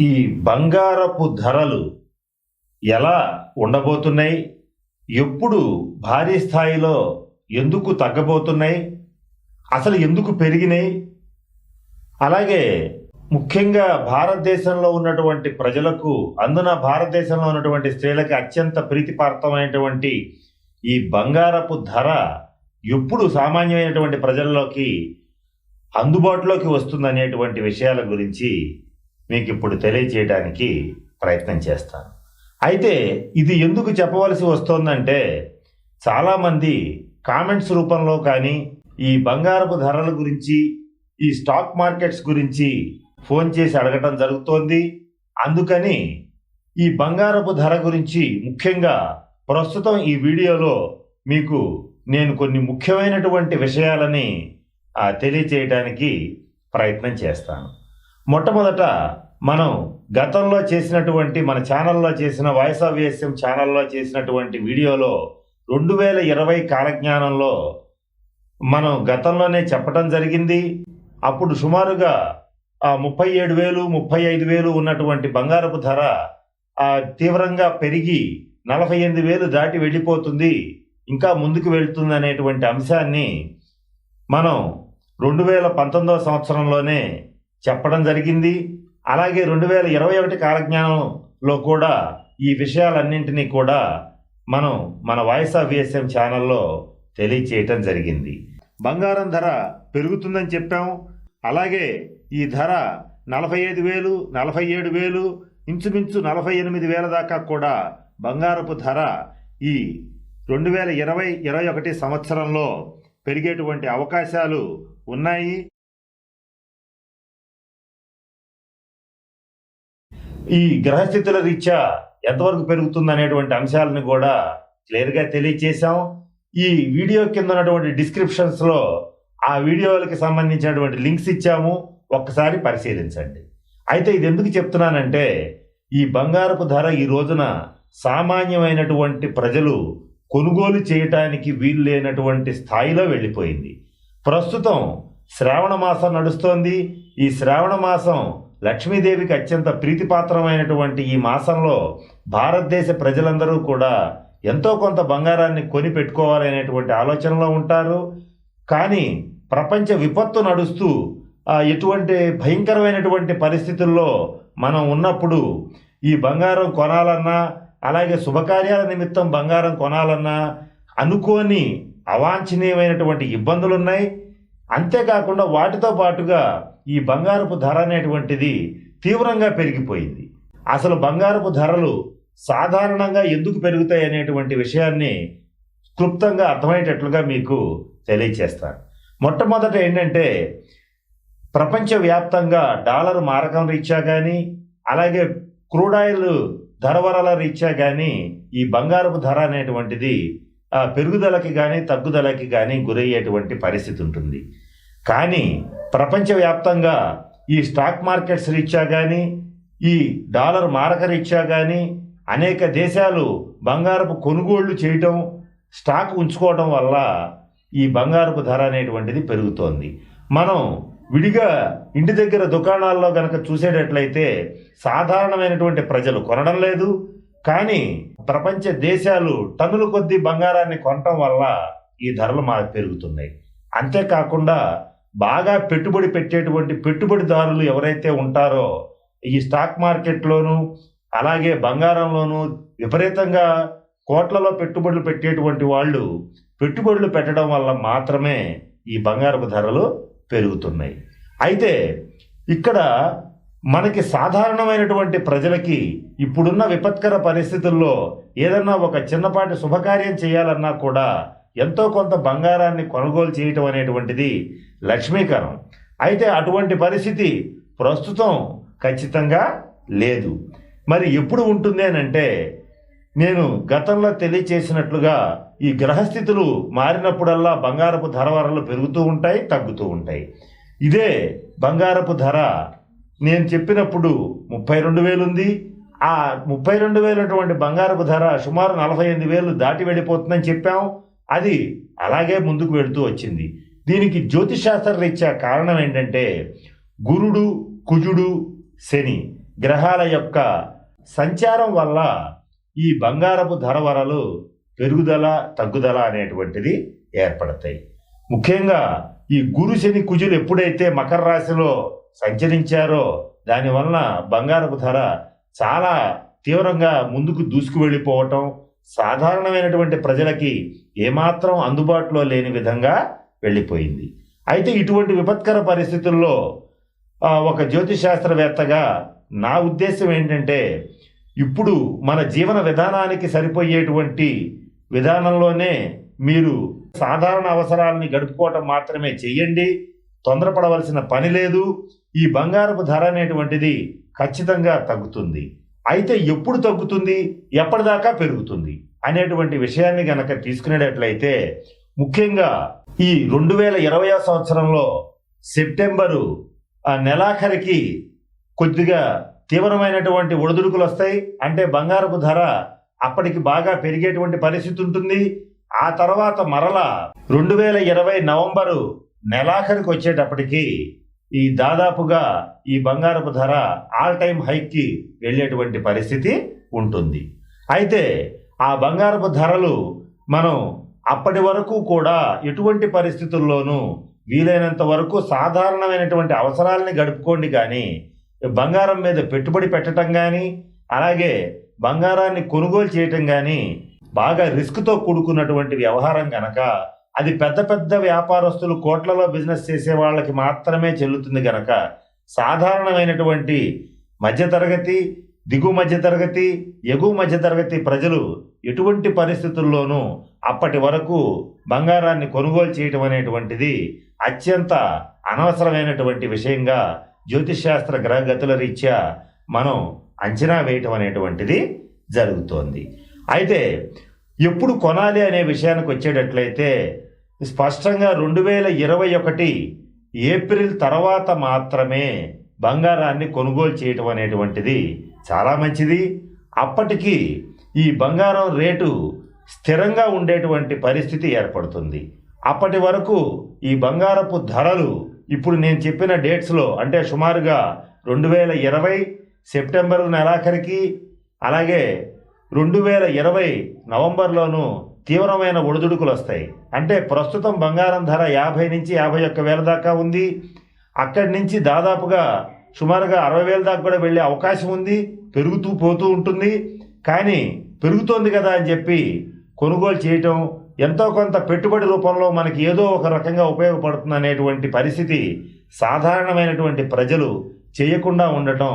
ఈ బంగారపు ధరలు ఎలా ఉండబోతున్నాయి? ఎప్పుడు భారీ స్థాయిలో ఎందుకు తగ్గబోతున్నాయి? అసలు ఎందుకు పెరిగినాయి? అలాగే ముఖ్యంగా భారతదేశంలో ఉన్నటువంటి ప్రజలకు అందున భారతదేశంలో ఉన్నటువంటి స్త్రీలకి అత్యంత ప్రీతిపాత్రమైనటువంటి ఈ బంగారపు ధర ఎప్పుడు సామాన్యమైనటువంటి ప్రజల్లోకి అందుబాటులోకి వస్తుందనేటువంటి విషయాల గురించి మీకు ఇప్పుడు తెలియచేయడానికి ప్రయత్నం చేస్తాను. అయితే ఇది ఎందుకు చెప్పవలసి వస్తోందంటే చాలామంది కామెంట్స్ రూపంలో కానీ ఈ బంగారపు ధరల గురించి ఈ స్టాక్ మార్కెట్స్ గురించి ఫోన్ చేసి అడగటం జరుగుతోంది. అందుకని ఈ బంగారపు ధర గురించి ముఖ్యంగా ప్రస్తుతం ఈ వీడియోలో మీకు నేను కొన్ని ముఖ్యమైనటువంటి విషయాలని తెలియచేయడానికి ప్రయత్నం చేస్తాను. మొట్టమొదట మనం గతంలో చేసినటువంటి మన ఛానల్లో చేసిన వాయిస్ ఆఫ్ విఎస్ఎం ఛానల్లో చేసినటువంటి వీడియోలో రెండు వేల ఇరవై కాలజ్ఞానంలో మనం గతంలోనే చెప్పడం జరిగింది. అప్పుడు సుమారుగా ఆ ముప్పై ఏడు వేలు ముప్పై ఐదు వేలు ఉన్నటువంటి బంగారపు ధర ఆ తీవ్రంగా పెరిగి నలభై ఎనిమిది వేలు దాటి వెళ్ళిపోతుంది. ఇంకా ముందుకు వెళ్తుంది అనేటువంటి అంశాన్ని మనం రెండు వేల పంతొమ్మిదవ సంవత్సరంలోనే చెప్పడం జరిగింది. అలాగే రెండు వేల ఇరవై ఒకటి కాలజ్ఞానంలో కూడా ఈ విషయాలన్నింటినీ కూడా మనం మన వాయిస్ ఆఫ్ విఎస్ఎం ఛానల్లో తెలియచేయటం జరిగింది. బంగారం ధర పెరుగుతుందని చెప్పాం. అలాగే ఈ ధర నలభై ఐదు వేలు నలభై ఏడు వేలు ఇంచుమించు నలభై ఎనిమిది వేల దాకా కూడా బంగారపు ధర ఈ రెండు వేల ఇరవై ఇరవై ఒకటి సంవత్సరంలో పెరిగేటువంటి అవకాశాలు ఉన్నాయి. ఈ గ్రహస్థితుల రీత్యా ఎంతవరకు పెరుగుతుంది అనేటువంటి అంశాలను కూడా క్లియర్గా తెలియచేశాం. ఈ వీడియో కింద ఉన్నటువంటి డిస్క్రిప్షన్స్లో ఆ వీడియోలకి సంబంధించినటువంటి లింక్స్ ఇచ్చాము. ఒక్కసారి పరిశీలించండి. అయితే ఇది ఎందుకు చెప్తున్నానంటే ఈ బంగారపు ధర ఈ రోజున సామాన్యమైనటువంటి ప్రజలు కొనుగోలు చేయటానికి వీలు లేనటువంటి స్థాయిలో వెళ్ళిపోయింది. ప్రస్తుతం శ్రావణ మాసం నడుస్తోంది. ఈ శ్రావణ మాసం లక్ష్మీదేవికి అత్యంత ప్రీతిపాత్రమైనటువంటి ఈ మాసంలో భారతదేశ ప్రజలందరూ కూడా ఎంతో కొంత బంగారాన్ని కొని పెట్టుకోవాలనేటువంటి ఆలోచనలో ఉంటారు. కానీ ప్రపంచ విపత్తు నడుస్తూ ఎటువంటి భయంకరమైనటువంటి పరిస్థితుల్లో మనం ఉన్నప్పుడు ఈ బంగారం కొనాలన్నా అలాగే శుభకార్యాల నిమిత్తం బంగారం కొనాలన్నా అనుకోని అవాంఛనీయమైనటువంటి ఇబ్బందులు ఉన్నాయి అంతేకాకుండా వాటితో పాటుగా ఈ బంగారపు ధర అనేటువంటిది తీవ్రంగా పెరిగిపోయింది. అసలు బంగారపు ధరలు సాధారణంగా ఎందుకు పెరుగుతాయి అనేటువంటి విషయాన్ని క్లుప్తంగా అర్థమయ్యేటట్లుగా మీకు తెలియచేస్తాను. మొట్టమొదట ఏంటంటే ప్రపంచవ్యాప్తంగా డాలర్ మారకం రీత్యా కానీ అలాగే క్రూడాయిల్ ధరవరాల రీత్యా కానీ ఈ బంగారపు ధర అనేటువంటిది పెరుగుదలకి కానీ తగ్గుదలకి కానీ గురయ్యేటువంటి పరిస్థితి ఉంటుంది. కానీ ప్రపంచవ్యాప్తంగా ఈ స్టాక్ మార్కెట్స్ రీత్యా కానీ ఈ డాలర్ మారక రీత్యా కానీ అనేక దేశాలు బంగారపు కొనుగోళ్ళు చేయటం స్టాక్ ఉంచుకోవడం వల్ల ఈ బంగారపు ధర అనేటువంటిది పెరుగుతోంది. మనం విడిగా ఇంటి దగ్గర దుకాణాల్లో కనుక చూసేటట్లయితే సాధారణమైనటువంటి ప్రజలు కొనడం లేదు. కానీ ప్రపంచ దేశాలు టన్నుల కొద్దీ బంగారాన్ని కొనటం వల్ల ఈ ధరలు మా పెరుగుతున్నాయి. అంతేకాకుండా బాగా పెట్టుబడి పెట్టేటువంటి పెట్టుబడిదారులు ఎవరైతే ఉంటారో ఈ స్టాక్ మార్కెట్లోనూ అలాగే బంగారంలోనూ విపరీతంగా కోట్లలో పెట్టుబడులు పెట్టేటువంటి వాళ్ళు పెట్టుబడులు పెట్టడం వల్ల మాత్రమే ఈ బంగారపు ధరలు పెరుగుతున్నాయి. అయితే ఇక్కడ మనకి సాధారణమైనటువంటి ప్రజలకి ఇప్పుడున్న విపత్కర పరిస్థితుల్లో ఏదన్నా ఒక చిన్నపాటి శుభకార్యం చేయాలన్నా కూడా ఎంతో కొంత బంగారాన్ని కొనుగోలు చేయటం అనేటువంటిది లక్ష్మీకరం. అయితే అటువంటి పరిస్థితి ప్రస్తుతం ఖచ్చితంగా లేదు. మరి ఎప్పుడు ఉంటుంది అని అంటే నేను గతంలో తెలియచేసినట్లుగా ఈ గ్రహస్థితులు మారినప్పుడల్లా బంగారపు ధర వరలు పెరుగుతూ ఉంటాయి తగ్గుతూ ఉంటాయి. ఇదే బంగారపు ధర నేను చెప్పినప్పుడు ముప్పై రెండు వేలు ఉంది ఆ ముప్పై రెండు వేలటువంటి బంగారపు ధర సుమారు నలభై ఎనిమిది వేలు దాటి వెళ్ళిపోతుందని చెప్పాం. అది అలాగే ముందుకు వెళుతూ వచ్చింది. దీనికి జ్యోతిశాస్త్ర రీత్యా కారణం ఏంటంటే గురుడు కుజుడు శని గ్రహాల యొక్క సంచారం వల్ల ఈ బంగారపు ధర వరలు పెరుగుదల తగ్గుదల అనేటువంటిది ఏర్పడతాయి. ముఖ్యంగా ఈ గురు శని కుజులు ఎప్పుడైతే మకర రాశిలో సంచరించారో దానివలన బంగారపు ధర చాలా తీవ్రంగా ముందుకు దూసుకు వెళ్ళిపోవటం సాధారణమైనటువంటి ప్రజలకి ఏమాత్రం అందుబాటులో లేని విధంగా వెళ్ళిపోయింది. అయితే ఇటువంటి విపత్కర పరిస్థితుల్లో ఒక ఒక జ్యోతిశాస్త్రవేత్తగా నా ఉద్దేశం ఏంటంటే ఇప్పుడు మన జీవన విధానానికి సరిపోయేటువంటి విధానంలోనే మీరు సాధారణ అవసరాలని గడుపుకోవటం మాత్రమే చెయ్యండి. తొందరపడవలసిన పని లేదు. ఈ బంగారపు ధర అనేటువంటిది ఖచ్చితంగా తగ్గుతుంది. అయితే ఎప్పుడు తగ్గుతుంది? ఎప్పటిదాకా పెరుగుతుంది? అనేటువంటి విషయాన్ని గనక తీసుకునేటట్లయితే ముఖ్యంగా ఈ రెండు వేల ఇరవై సంవత్సరంలో సెప్టెంబరు ఆ నెలాఖరికి కొద్దిగా తీవ్రమైనటువంటి ఒడిదుడుకులు వస్తాయి. అంటే బంగారపు ధర అప్పటికి బాగా పెరిగేటువంటి పరిస్థితి ఉంటుంది. ఆ తర్వాత మరలా రెండు వేల ఇరవై నవంబరు నెలాఖరికి వచ్చేటప్పటికి ఈ దాదాపుగా ఈ బంగారపు ధర ఆల్ టైమ్ హైక్కి వెళ్ళేటువంటి పరిస్థితి ఉంటుంది. అయితే ఆ బంగారపు ధరలు మనం అప్పటి వరకు కూడా ఎటువంటి పరిస్థితుల్లోనూ వీలైనంత వరకు సాధారణమైనటువంటి అవసరాలని గడుపుకోండి కానీ బంగారం మీద పెట్టుబడి పెట్టడం కానీ అలాగే బంగారాన్ని కొనుగోలు చేయటం కానీ బాగా రిస్క్తో కూడుకున్నటువంటి వ్యవహారం కనుక అది పెద్ద పెద్ద వ్యాపారస్తులు కోట్లలో బిజినెస్ చేసే వాళ్ళకి మాత్రమే చెల్లుతుంది గనక సాధారణమైనటువంటి మధ్యతరగతి దిగు మధ్యతరగతి ఎగువ మధ్యతరగతి ప్రజలు ఎటువంటి పరిస్థితుల్లోనూ అప్పటి వరకు బంగారాన్ని కొనుగోలు చేయటం అనేటువంటిది అత్యంత అనవసరమైనటువంటి విషయంగా జ్యోతిష్శాస్త్ర గ్రహగతుల రీత్యా మనం అంచనా వేయటం అనేటువంటిది జరుగుతోంది. అయితే ఎప్పుడు కొనాలి అనే విషయానికి వచ్చేటట్లయితే స్పష్టంగా రెండు వేల ఇరవై ఒకటి ఏప్రిల్ తర్వాత మాత్రమే బంగారాన్ని కొనుగోలు చేయటం అనేటువంటిది చాలా మంచిది. అప్పటికి ఈ బంగారం రేటు స్థిరంగా ఉండేటువంటి పరిస్థితి ఏర్పడుతుంది. అప్పటి వరకు ఈ బంగారపు ధరలు ఇప్పుడు నేను చెప్పిన డేట్స్లో అంటే సుమారుగా రెండు వేల ఇరవై సెప్టెంబర్ నెలాఖరికి అలాగే రెండు వేల ఇరవై నవంబర్లోనూ తీవ్రమైన ఒడిదుడుకులు వస్తాయి అంటే ప్రస్తుతం బంగారం ధర యాభై నుంచి యాభై ఒక్క వేల దాకా ఉంది. అక్కడి నుంచి దాదాపుగా సుమారుగా అరవై వేల దాకా కూడా వెళ్ళే అవకాశం ఉంది. పెరుగుతూ పోతూ ఉంటుంది. కానీ పెరుగుతోంది కదా అని చెప్పి కొనుగోలు చేయటం ఎంతో కొంత పెట్టుబడి రూపంలో మనకి ఏదో ఒక రకంగా ఉపయోగపడుతుంది అనేటువంటి పరిస్థితి సాధారణమైనటువంటి ప్రజలు చేయకుండా ఉండటం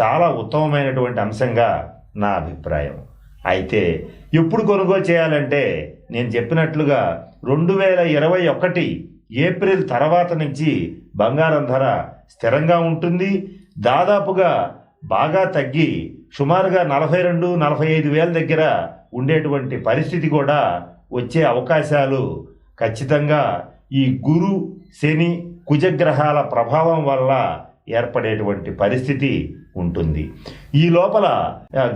చాలా ఉత్తమమైనటువంటి అంశంగా నా అభిప్రాయం. అయితే ఎప్పుడు కొనుగోలు చేయాలంటే నేను చెప్పినట్లుగా రెండు వేల ఇరవై ఒకటి ఏప్రిల్ తర్వాత నుంచి బంగారం ధర స్థిరంగా ఉంటుంది. దాదాపుగా బాగా తగ్గి సుమారుగా నలభై రెండు నలభై ఐదు వేల దగ్గర ఉండేటువంటి పరిస్థితి కూడా వచ్చే అవకాశాలు ఖచ్చితంగా ఈ గురు శని కుజగ్రహాల ప్రభావం వల్ల ఏర్పడేటువంటి పరిస్థితి ఉంటుంది. ఈ లోపల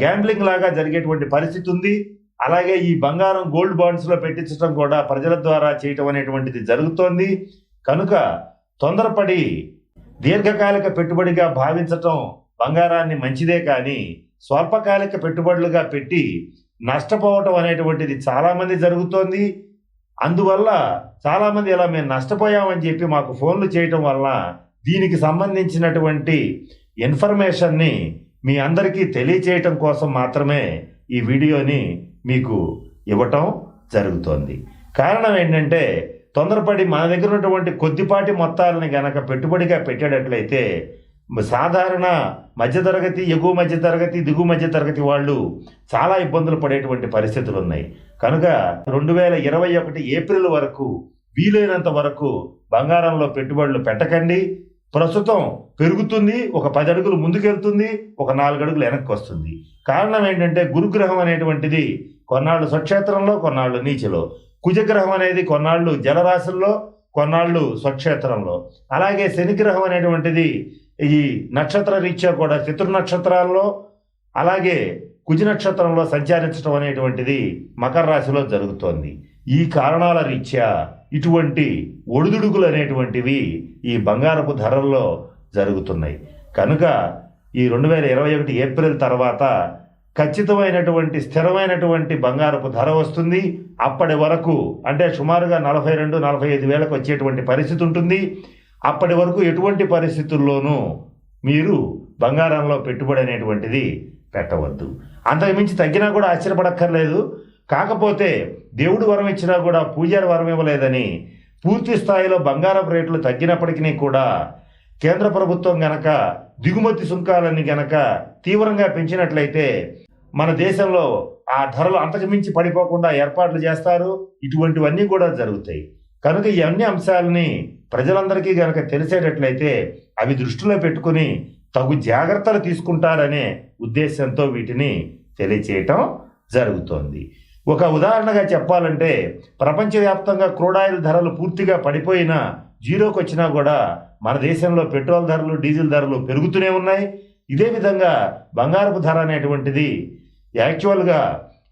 గ్యాంబ్లింగ్ లాగా జరిగేటువంటి పరిస్థితి ఉంది. అలాగే ఈ బంగారం గోల్డ్ బాండ్స్లో పెట్టించడం కూడా ప్రజల ద్వారా చేయటం అనేటువంటిది జరుగుతోంది. కనుక తొందరపడి దీర్ఘకాలిక పెట్టుబడిగా భావించటం బంగారాన్ని మంచిదే కానీ స్వల్పకాలిక పెట్టుబడులుగా పెట్టి నష్టపోవటం అనేటువంటిది చాలామంది జరుగుతోంది. అందువల్ల చాలామంది ఇలా మేము నష్టపోయామని చెప్పి మాకు ఫోన్లు చేయటం వల్ల దీనికి సంబంధించినటువంటి ఇన్ఫర్మేషన్ని మీ అందరికీ తెలియచేయటం కోసం మాత్రమే ఈ వీడియోని మీకు ఇవ్వటం జరుగుతోంది. కారణం ఏంటంటే తొందరపడి మన దగ్గర ఉన్నటువంటి కొద్దిపాటి మొత్తాలని గనక పెట్టుబడిగా పెట్టేటట్లయితే సాధారణ మధ్యతరగతి ఎగువ మధ్యతరగతి దిగువ మధ్యతరగతి వాళ్ళు చాలా ఇబ్బందులు పడేటువంటి పరిస్థితులు ఉన్నాయి. కనుక రెండు వేల ఇరవై ఒకటి ఏప్రిల్ వరకు వీలైనంత వరకు బంగారంలో పెట్టుబడులు పెట్టకండి. ప్రస్తుతం పెరుగుతుంది ఒక పది అడుగులు ముందుకెళ్తుంది ఒక నాలుగు అడుగులు వెనక్కి వస్తుంది. కారణం ఏంటంటే గురుగ్రహం అనేటువంటిది కొన్నాళ్ళు స్వక్షేత్రంలో కొన్నాళ్ళు నీచలో. కుజగ్రహం అనేది కొన్నాళ్ళు జలరాశుల్లో కొన్నాళ్ళు స్వక్షేత్రంలో. అలాగే శనిగ్రహం అనేటువంటిది ఈ నక్షత్ర రీత్యా కూడా శత్రు నక్షత్రాల్లో అలాగే కుజ నక్షత్రంలో సంచరించడం అనేటువంటిది మకర రాశిలో జరుగుతోంది. ఈ కారణాల రీత్యా ఇటువంటి ఒడిదుడుకులు అనేటువంటివి ఈ బంగారపు ధరల్లో జరుగుతున్నాయి. కనుక ఈ రెండు వేల ఇరవై ఒకటి ఏప్రిల్ తర్వాత ఖచ్చితమైనటువంటి స్థిరమైనటువంటి బంగారపు ధర వస్తుంది. అప్పటి వరకు అంటే సుమారుగా నలభై రెండు నలభై ఐదు వేలకు వచ్చేటువంటి పరిస్థితి ఉంటుంది. అప్పటి వరకు ఎటువంటి పరిస్థితుల్లోనూ మీరు బంగారంలో పెట్టుబడి అనేటువంటిది పెట్టవద్దు. అంతకుమించి తగ్గినా కూడా ఆశ్చర్యపడక్కర్లేదు. కాకపోతే దేవుడు వరం ఇచ్చినా కూడా పూజారి వరం ఇవ్వలేదని పూర్తి స్థాయిలో బంగారపు రేట్లు తగ్గినప్పటికీ కూడా కేంద్ర ప్రభుత్వం గనక దిగుమతి సుంకాలని గనక తీవ్రంగా పెంచినట్లయితే మన దేశంలో ఆ ధరలు అంతకుమించి పడిపోకుండా ఏర్పాట్లు చేస్తారు. ఇటువంటివన్నీ కూడా జరుగుతాయి. కనుక ఈ అన్ని అంశాలని ప్రజలందరికీ గనక తెలిసేటట్లయితే అవి దృష్టిలో పెట్టుకుని తగు జాగ్రత్తలు తీసుకుంటారనే ఉద్దేశంతో వీటిని తెలియచేయటం జరుగుతోంది. ఒక ఉదాహరణగా చెప్పాలంటే ప్రపంచవ్యాప్తంగా క్రూడాయిల్ ధరలు పూర్తిగా పడిపోయినా జీరోకి వచ్చినా కూడా మన దేశంలో పెట్రోల్ ధరలు డీజిల్ ధరలు పెరుగుతూనే ఉన్నాయి. ఇదే విధంగా బంగారపు ధర అనేటువంటిది యాక్చువల్గా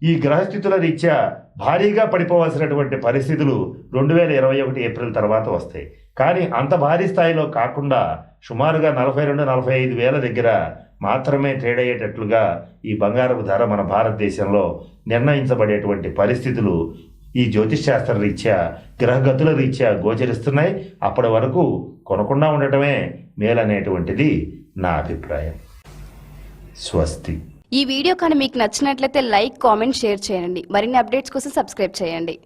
ఈ గ్రహస్థితుల రీత్యా భారీగా పడిపోవాల్సినటువంటి పరిస్థితులు రెండు వేల ఇరవై ఒకటి ఏప్రిల్ తర్వాత వస్తాయి. కానీ అంత భారీ స్థాయిలో కాకుండా సుమారుగా నలభై రెండు నలభై ఐదు వేల దగ్గర మాత్రమే ట్రేడ్ అయ్యేటట్లుగా ఈ బంగారపు ధర మన భారతదేశంలో నిర్ణయించబడేటువంటి పరిస్థితులు ఈ జ్యోతిష్ శాస్త్ర రీత్యా గ్రహగతుల రీత్యా గోచరిస్తున్నాయి. అప్పటి వరకు కొనకుండా ఉండటమే మేలనేటువంటిది నా అభిప్రాయం. స్వస్తి. ఈ వీడియో కానీ మీకు నచ్చినట్లయితే లైక్ కామెంట్ షేర్ చేయండి. మరిన్ని అప్డేట్స్ కోసం సబ్స్క్రైబ్ చేయండి.